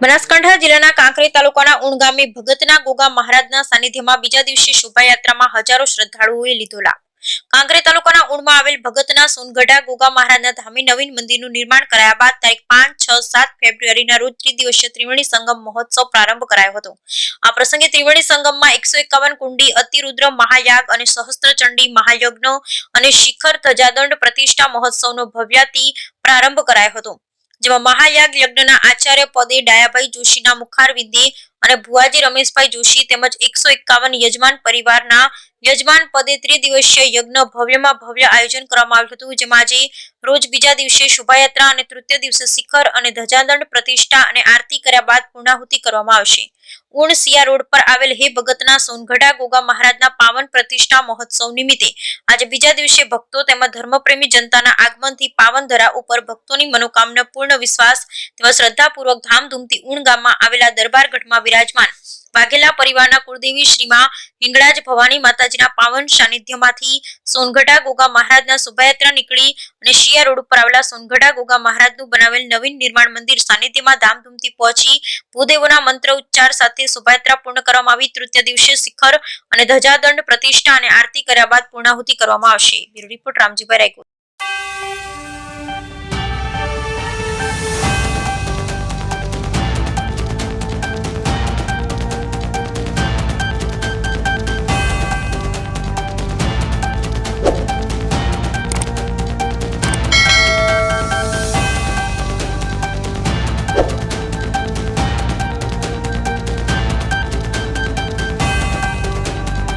બનાસકાંઠા જિલ્લાના કાંકરી તાલુકાના ઉણ ગામે ભગતના ગોગા મહારાજના સાનિધ્યમાં બીજા દિવસે શોભાયાત્રામાં હજારો શ્રદ્ધાળુઓએ લીધો લાભ. કાંકરી તાલુકાના ઉણમાં આવેલ ભગતના સોનગઢા ગોગા મહારાજના ધામે નવીન મંદિરનું નિર્માણ કરાયા બાદ તારીખ પાંચ, છ, સાત ફેબ્રુઆરીના રોજ ત્રિદિવસીય ત્રિવેણી સંગમ મહોત્સવ પ્રારંભ કરાયો હતો. આ પ્રસંગે ત્રિવેણી સંગમમાં એકસો એકાવન કુંડી, અતિરુદ્ર મહાયાગ અને સહસ્ત્રચંડી મહાયજ્ઞ અને શિખર ધજાદંડ પ્રતિષ્ઠા મહોત્સવનો ભવ્યાતી પ્રારંભ કરાયો હતો. જેમાં મહાયાગ યજ્ઞના આચાર્ય પદે ડાયાભાઈ જોશીના મુખારવિંદે અને ભુવાજી રમેશભાઈ જોશી તેમજ એકસો એકાવન યજમાન પરિવારના યજમાન પદે ત્રિદિવસીય યજ્ઞ ભવ્યમાં ભવ્ય આયોજન કરવામાં આવ્યું હતું, જેમાં આજે રોજ બીજા દિવસે શોભાયાત્રા અને તૃતીય દિવસે શિખર અને ધજાદંડ પ્રતિષ્ઠા અને આરતી કર્યા બાદ પૂર્ણાહુતિ કરવામાં આવશે. ઉણ સિયા રોડ પર આવેલ હે ભગતના સોનગઢા ગોગા મહારાજના પાવન પ્રતિષ્ઠા મહોત્સવ નિમિત્તે. આજે બીજા દિવસે ભક્તો તેમજ ધર્મપ્રેમી જનતાના આગમનથી પાવન ધરા ઉપર ભક્તોની મનોકામના પૂર્ણ વિશ્વાસ તેમજ શ્રદ્ધાપૂર્વક ધામધૂમથી ઉણ ગામમાં આવેલા દરબારગઢમાં વિરાજમાન. વાઘેલા પરિવારના કુળદેવી શ્રીમાં હિંગળાજ ભવાની માતાજીના પાવન સાનિધ્યમાંથી સોનગઢા ગોગા મહારાજના શોભાયાત્રા નીકળી અને શિયા રોડ ઉપર આવેલા સોનગઢા ગોગા મહારાજનું બનાવેલ નવીન નિર્માણ મંદિર સાનિધ્યમાં ધામધૂમથી પહોંચી. ભૂદેવોના મંત્ર ઉચ્ચાર સાથે શોભાયાત્રા પૂર્ણ કરવામાં આવી. તૃતીય દિવસે શિખર અને ધજાદંડ પ્રતિષ્ઠા અને આરતી કર્યા બાદ પૂર્ણાહુતિ કરવામાં આવશે. Bureau report Ramjibhai રાયકોટ